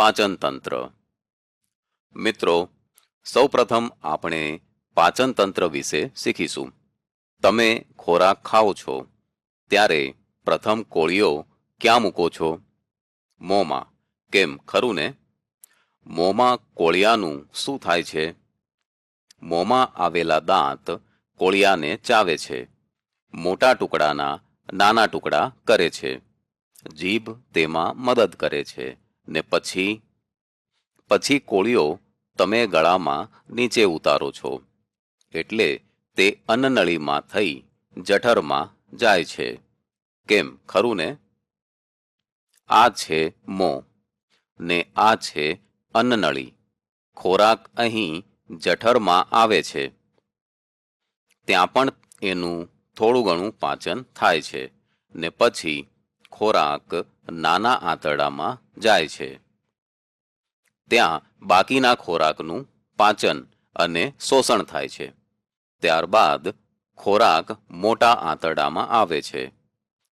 પાચન તંત્ર મિત્રો, સૌપ્રથમ આપણે પાચન તંત્ર વિશે શીખીશું. તમે ખોરાક ખાઓ છો, ત્યારે પ્રથમ કોળીઓ ક્યાં મૂકો છો? મોંમાં. કેમ? ખરું ને? મોંમાં કોળિયાનું શું થાય છે? મોંમાં આવેલા દાંત કોળિયાને ચાવે છે. મોટા ટુકડાના નાના ટુકડા કરે છે. જીભ તેમાં મદદ કરે છે. ને પછી પછી કોળીઓ તમે ગળામાં નીચે ઉતારો છો. એટલે તે અન્નનળીમાં થઈ જઠરમાં જાય છે. કેમ? ખરું ને? આ છે મોં, ને આ છે અન્નનળી. ખોરાક અહીં જઠરમાં આવે છે. ત્યાં પણ એનું થોડું ઘણું પાચન થાય છે. ને પછી ખોરાક નાના આંતરડામાં જાય છે. ત્યાં બાકીના ખોરાકનું પાચન અને શોષણ થાય છે. ત્યારબાદ ખોરાક મોટા આંતરડામાં આવે છે.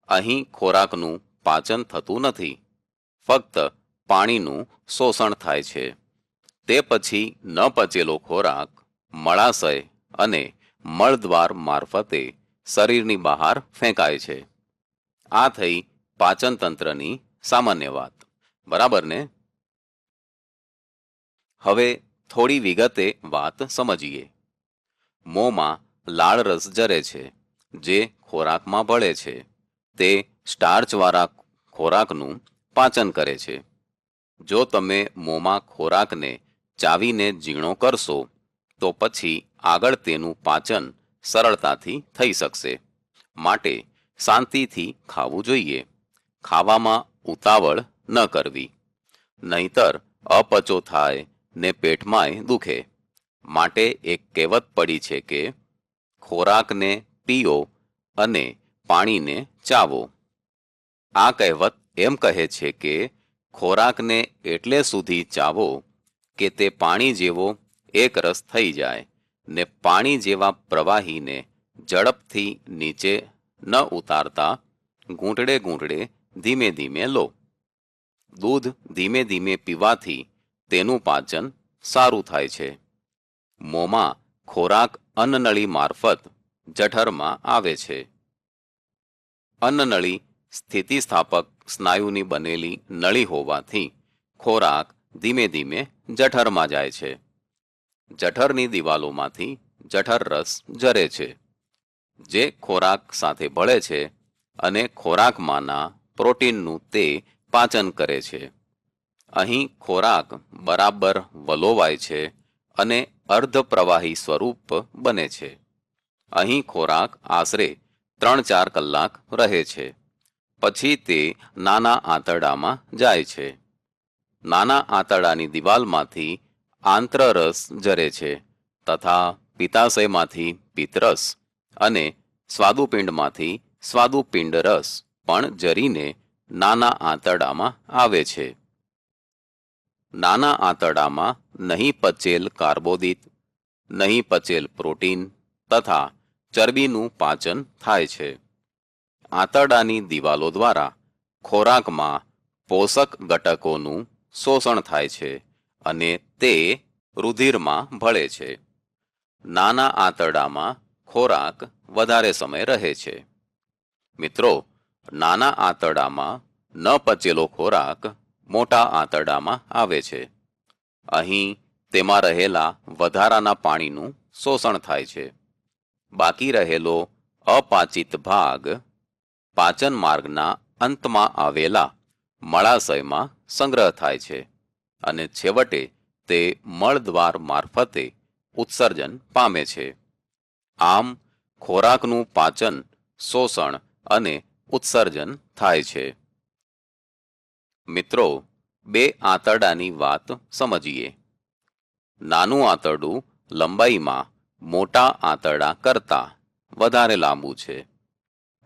અહીં ખોરાકનું પાચન થતું નથી. ફક્ત પાણીનું શોષણ થાય છે. તે પછી ન પચેલો ખોરાક મળાશય અને મળદ્વાર મારફતે શરીરની બહાર ફેંકાય છે. આ થઈ પાચન તંત્રની સામાન્ય વાત. બરાબર ને? હવે થોડી વિગતે વાત સમજીએ. મોંમાં લાળ રસ જરે છે, જે ખોરાકમાં ભળે છે. તે સ્ટાર્ચવાળા ખોરાકનું પાચન કરે છે. જો તમે મોંમાં ખોરાકને ચાવીને ઝીણો કરશો, તો પછી આગળ તેનું પાચન સરળતાથી થઈ શકશે. માટે શાંતિથી ખાવું જોઈએ. ખાવામાં ઉતાવળ ન કરવી. નહીતર અપચો થાય ને પેટમાંય દુખે. માટે એક કહેવત પડી છે કે, ખોરાકને પીઓ અને પાણીને ચાવો. આ કહેવત એમ કહે છે કે, ખોરાકને એટલે સુધી ચાવો કે તે પાણી જેવો એકરસ થઈ જાય ને પાણી જેવા પ્રવાહીને ઝડપથી નીચે ન ઉતારતા ઘૂંટડે ઘૂંટડે ધીમે ધીમે લો. દૂધ ધીમે ધીમે પીવાથી તેનું પાચન સારું થાય છે. મોંમાં ખોરાક અન્નનળી મારફત જઠરમાં આવે છે. અન્નનળી સ્થિતિસ્થાપક સ્નાયુની બનેલી નળી હોવાથી ખોરાક ધીમે ધીમે જઠરમાં જાય છે. જઠરની દિવાલોમાંથી જઠર રસ જરે છે. જે ખોરાક સાથે ભળે છે અને ખોરાકમાંના પ્રોટીનનું તે પાચન કરે છે. અહીં ખોરાક બરાબર વલોવાય છે અને અર્ધપ્રવાહી સ્વરૂપ બને છે. અહીં ખોરાક આશરે ત્રણ ચાર કલાક રહે છે. પછી તે નાના આંતરડામાં જાય છે. નાના આંતરડાની દિવાલમાંથી આંત્રરસ જરે છે તથા પિત્તાશયમાંથી પિત્તરસ અને સ્વાદુપિંડમાંથી સ્વાદુપિંડ રસ પણ જરીને નાના આંતરડામાં આવે છે. નાના આંતરડામાં નહીં પચેલ કાર્બોદિત, નહીં પચેલ પ્રોટીન તથા ચરબીનું પાચન થાય છે. આંતરડાની દિવાલો દ્વારા ખોરાકમાં પોષક ઘટકોનું શોષણ થાય છે અને તે રુધિરમાં ભળે છે. નાના આંતરડામાં ખોરાક વધારે સમય રહે છે. મિત્રો નાના આંતરડામાં ન પચેલો ખોરાક મોટા આંતરડામાં આવે છે. અહીં તેમાં રહેલા વધારાના પાણીનું શોષણ થાય છે. બાકી રહેલો અપાચિત ભાગ પાચન માર્ગના અંતમાં આવેલા મળાશયમાં સંગ્રહ થાય છે અને છેવટે તે મળદ્વાર મારફતે ઉત્સર્જન પામે છે. આમ ખોરાકનું પાચન, શોષણ અને ઉત્સર્જન થાય છે. મિત્રો, બે આંતરડાની વાત સમજીએ. નાનું આંતરડું લંબાઈમાં મોટા આંતરડા કરતાં વધારે લાંબુ છે.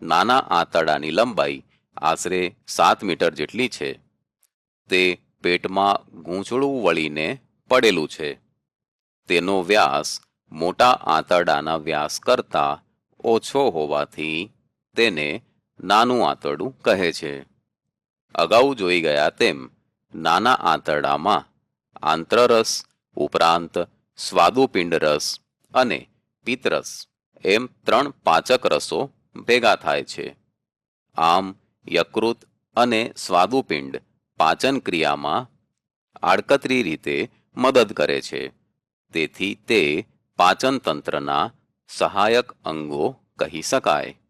નાના આંતરડાની લંબાઈ આશરે સાત મીટર જેટલી છે. તે પેટમાં ગૂંચળું વળીને પડેલું છે. તેનો વ્યાસ મોટા આંતરડાના વ્યાસ કરતાં ઓછો હોવાથી તેને નાનું આંતરડું કહે છે. અગાઉ જોઈ ગયા તેમ નાના આંતરડામાં આંત્રરસ, ઉપરાંત સ્વાદુપિંડ રસ અને પિત્તરસ એમ ત્રણ પાચક રસો ભેગા થાય છે. આમ યકૃત અને સ્વાદુપિંડ પાચન ક્રિયામાં આડકતરી રીતે મદદ કરે છે. તેથી તે પાચનતંત્રના સહાયક અંગો કહી શકાય.